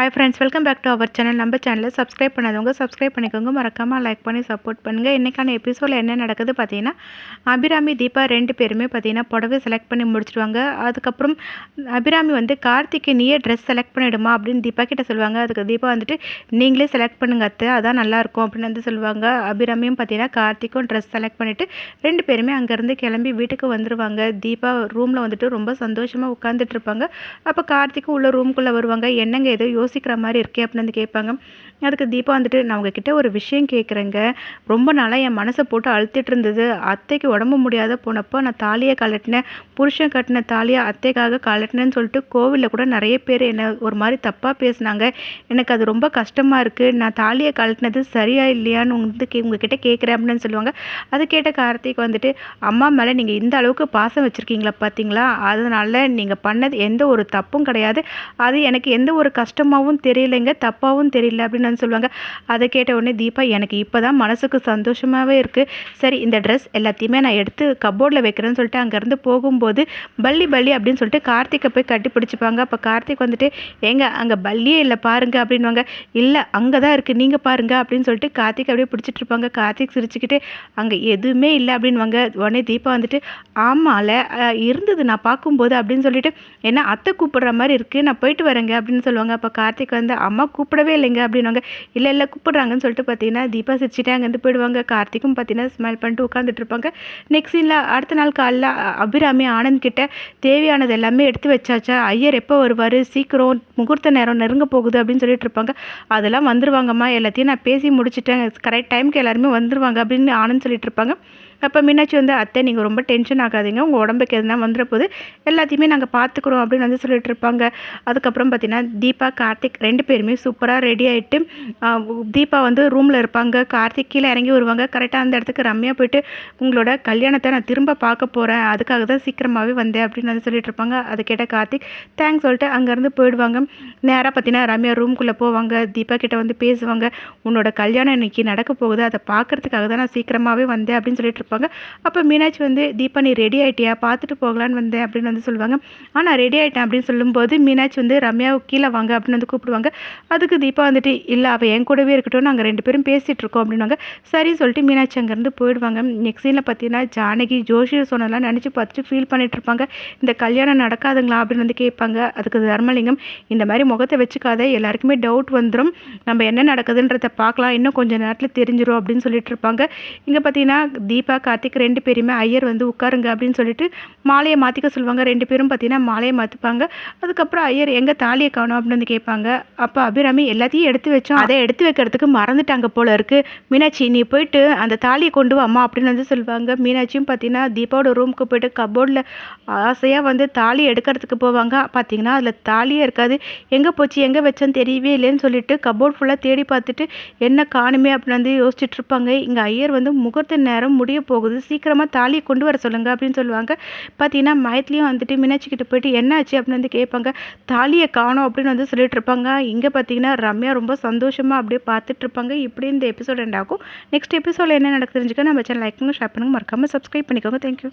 Hi friends welcome back to our channel நம்ம சேனலில் subscribe பண்ணாதவங்க சப்ஸ்கிரைப் பண்ணிக்கோங்க. மறக்காமல் லைக் பண்ணி சப்போர்ட் பண்ணுங்கள் இன்றைக்கான எபிசோடில் என்ன நடக்குது பார்த்தீங்கன்னா அபிராமி தீபா ரெண்டு பேருமே பார்த்தீங்கன்னா புடவை செலக்ட் பண்ணி முடிச்சிடுவாங்க. அதுக்கப்புறம் அபிராமி வந்து கார்த்திக்கு நீயே ட்ரெஸ் செலக்ட் பண்ணிவிடுமா அப்படின்னு தீபா கிட்ட சொல்லுவாங்க. அதுக்கு தீபா வந்துட்டு நீங்களே செலக்ட் பண்ணுங்க அத்தை. அதான் நல்லாயிருக்கும் அப்படின்னு வந்து சொல்லுவாங்க. அபிராமியும் பார்த்தீங்கன்னா கார்த்திக்கும் ட்ரெஸ் செலக்ட் பண்ணிவிட்டு ரெண்டு பேருமே அங்கேருந்து கிளம்பி வீட்டுக்கு வந்துடுவாங்க தீபா ரூமில் வந்துட்டு ரொம்ப சந்தோஷமாக உட்காந்துட்டு இருப்பாங்க. அப்போ கார்த்திக்கும் உள்ள ரூம்குள்ளே வருவாங்க. என்னங்க ஏதோ யோசிக்கிற மாதிரி இருக்கே அப்படின்னு வந்து கேட்பாங்க. அதுக்கு தீபா வந்துட்டு நான் உங்ககிட்ட ஒரு விஷயம் கேட்குறேங்க. ரொம்ப நாளாக என் மனசை போட்டு அழுத்திட்டு இருந்தது. அத்தைக்கு உடம்பு முடியாத போனப்போ நான் தாலியை கலட்டினேன் புருஷன் கட்டின தாலியை அத்தைக்காக கலட்டினேன்னு சொல்லிட்டு கோவிலில் கூட நிறைய பேர் என்னை ஒரு மாதிரி தப்பாக பேசினாங்க. எனக்கு அது ரொம்ப கஷ்டமாக இருக்குது நான் தாலியை கழட்டினது சரியா இல்லையான்னு வந்து கே உங்ககிட்ட கேட்குறேன் அப்படின்னு சொல்லுவாங்க. அது கேட்ட கார்த்திக் வந்துட்டு அம்மா மேலே நீங்கள் இந்த அளவுக்கு பாசம் வச்சுருக்கீங்களா பார்த்தீங்களா அதனால் நீங்கள் பண்ணது எந்த ஒரு தப்பும் கிடையாது. அது எனக்கு எந்த ஒரு கஷ்டமும் கஷ்டமாகவும் தெரியலைங்க தப்பாகவும் தெரியல அப்படின்னு வந்து சொல்லுவாங்க. அதை கேட்ட உடனே தீபா எனக்கு இப்போ தான் மனசுக்கு சந்தோஷமாகவே இருக்குது சரி இந்த ட்ரெஸ் எல்லாத்தையுமே நான் எடுத்து கப்போர்டில் வைக்கிறேன்னு சொல்லிட்டு அங்கேருந்து போகும்போது பள்ளி பள்ளி அப்படின்னு சொல்லிட்டு கார்த்திகை போய் கட்டி பிடிச்சிப்பாங்க. அப்போ கார்த்திக் வந்துட்டு ஏங்க அங்கே பள்ளியே இல்லை பாருங்க அப்படின்வாங்க இல்லை அங்கே தான் இருக்குது நீங்கள் பாருங்க அப்படின்னு சொல்லிட்டு கார்த்திக் அப்படியே பிடிச்சிட்டு இருப்பாங்க. கார்த்திக் சிரிச்சுக்கிட்டு அங்கே எதுவுமே இல்லை அப்படின்வாங்க உடனே தீபா வந்துட்டு ஆமால இருந்தது நான் பார்க்கும்போது அப்படின்னு சொல்லிட்டு என்ன அத்தை கூப்பிடுற மாதிரி இருக்குது நான் போயிட்டு வரேங்க அப்படின்னு சொல்லுவாங்க. அப்போ கார்த்திக் வந்து அம்மா கூப்பிடவே இல்லைங்க அப்படின்வாங்க இல்லை இல்லை கூப்பிட்றாங்கன்னு சொல்லிட்டு பார்த்தீங்கன்னா தீபா சிரிச்சுட்டே அங்கேருந்து போயிடுவாங்க. கார்த்திக்கும் பார்த்தீங்கன்னா ஸ்மைல் பண்ணிட்டு உட்காந்துட்டு இருப்பாங்க. நெக்ஸ்ட் சீனில் அடுத்த நாள் காலைல அபிராமி ஆனந்த் கிட்ட தேவையானது எல்லாமே எடுத்து வச்சாச்சா? ஐயர் எப்போ வருவார்? சீக்கிரம் முகூர்த்த நேரம் நெருங்க போகுது அப்படின்னு சொல்லிட்டு இருப்பாங்க. அதெல்லாம் வந்துருவாங்கம்மா. எல்லாத்தையும் நான் பேசி முடிச்சிட்டேன். கரெக்ட் டைமுக்கு எல்லாருமே வந்துருவாங்க அப்படின்னு ஆனந்த் சொல்லிட்டு இருப்பாங்க. அப்போ மீனாட்சி வந்து அத்தை நீங்கள் ரொம்ப டென்ஷன் ஆகாதீங்க. உங்கள் உடம்புக்கு எதுனா வந்துட போது எல்லாத்தையுமே நாங்கள் பார்த்துக்குறோம் அப்படின்னு வந்து சொல்லிட்டு இருப்பாங்க அதுக்கப்புறம் பார்த்தீங்கன்னா தீபா கார்த்திக் ரெண்டு பேருமே சூப்பராக ரெடி ஆகிட்டு தீபா வந்து ரூமில் இருப்பாங்க. கார்த்திக் கீழே இறங்கி வருவாங்க. கரெக்டாக அந்த இடத்துக்கு ரம்யா போயிட்டு உங்களோட கல்யாணத்தை நான் திரும்ப பார்க்க போகிறேன் அதுக்காக தான் சீக்கிரமாகவே வந்தேன் அப்படின்னு வந்து சொல்லிட்டு இருப்பாங்க அதை கேட்ட கார்த்திக் தேங்க்ஸ் சொல்லிட்டு அங்கேருந்து போயிடுவாங்க. நேராக பார்த்தீங்கன்னா ரம்யா ரூம்குள்ளே போவாங்க. தீபா கிட்ட வந்து பேசுவாங்க. உன்னோட கல்யாணம் இன்னைக்கு நடக்க போகுது. அதை பார்க்கறதுக்காக தான் நான் சீக்கிரமாகவே வந்தேன் அப்படின்னு சொல்லிட்டு இருப்பாங்க அப்போ மீனாட்சி வந்து தீபா நீ ரெடி ஆயிட்டியா? பார்த்துட்டு போகலான்னு வந்தேன் அப்படின்னு வந்து சொல்லுவாங்க. ஆனால் ரெடி ஆகிட்டேன் அப்படின்னு சொல்லும்போது மீனாட்சி வந்து ரம்யாவை கீழே வாங்க அப்படின்னு வந்து கூப்பிடுவாங்க. அதுக்கு தீபா வந்துட்டு இல்லை அவள் என் கூடவே இருக்கட்டும் நாங்கள் ரெண்டு பேரும் பேசிகிட்டு இருக்கோம் அப்படின்னாங்க சரி சொல்லிட்டு மீனாட்சி அங்கேருந்து போயிடுவாங்க. நெக்ஸ்ட் சீனில் பார்த்தீங்கன்னா ஜானகி ஜோஷியர் சொன்னதெல்லாம் நினச்சி பார்த்துட்டு ஃபீல் பண்ணிட்டு இருப்பாங்க. இந்த கல்யாணம் நடக்காதுங்களா? அப்படின்னு வந்து கேட்பாங்க. அதுக்கு தர்மலிங்கம் இந்த மாதிரி முகத்தை வச்சுக்காத எல்லாருக்குமே டவுட் வந்துடும் நம்ம என்ன நடக்குதுன்றத பார்க்கலாம். இன்னும் கொஞ்சம் நேரத்தில் தெரிஞ்சிடும் அப்படின்னு சொல்லிட்டு இருப்பாங்க. இங்கே பார்த்தீங்கன்னா தீபா கார்த்திக் ரெண்டு பேருமே ஐயர் வந்து உட்காருங்க அப்படின்னு சொல்லிட்டு மாலையை மாற்றிக்க சொல்லுவாங்க. ரெண்டு பேரும் பார்த்தீங்கன்னா மாலையை மாற்றிப்பாங்க அதுக்கப்புறம் ஐயர் எங்கே தாலியை காணும்? அப்படின்னு வந்து கேட்பாங்க. அப்போ அபிராமி எல்லாத்தையும் எடுத்து வச்சோம். அதை எடுத்து வைக்கிறதுக்கு மறந்துட்டாங்க போல இருக்குது மீனாட்சி நீ போயிட்டு அந்த தாலியை கொண்டு வாமா அப்படின்னு வந்து சொல்லுவாங்க. மீனாட்சியும் பார்த்தீங்கன்னா தீபாவோட ரூமுக்கு போயிட்டு கபோர்டில் ஆசையாக வந்து தாலி எடுக்கிறதுக்கு போவாங்க. பார்த்தீங்கன்னா அதில் தாலியே இருக்காது. எங்கே போச்சு? எங்கே வச்சேன்னு தெரியவே இல்லைன்னு சொல்லிட்டு கபோர்ட் ஃபுல்லாக தேடி பார்த்துட்டு என்ன காணுமே? அப்படின்னு வந்து யோசிச்சுட்டு இருப்பாங்க. இங்கே ஐயர் வந்து முகூர்த்த நேரம் முடிய போகுது. சீக்கிரமாக தாலியை கொண்டு வர சொல்லுங்கள் அப்படின்னு சொல்லுவாங்க. பார்த்தீங்கன்னா மயத்துலேயும் வந்துட்டு மீனாட்சிக்கிட்ட போயிட்டு என்னாச்சு அப்படின்னு வந்து கேட்பாங்க. தாலியை காணும் அப்படின்னு வந்து சொல்லிட்டு இருப்பாங்க. இங்கே பார்த்தீங்கன்னா ரம்யா ரொம்ப சந்தோஷமாக அப்படியே பார்த்துட்டு இருப்பாங்க. இப்படி இந்த எபிசோட் எண்ட் ஆகும். நெக்ஸ்ட் எபிசோடில் என்ன நடக்கு தெரிஞ்சுக்க நம்ம சேனல் லைக் பண்ணுங்க ஷேர் பண்ணுங்க. மறக்காமல் சப்ஸ்கிரைப் பண்ணிக்கோங்க. தேங்க்யூ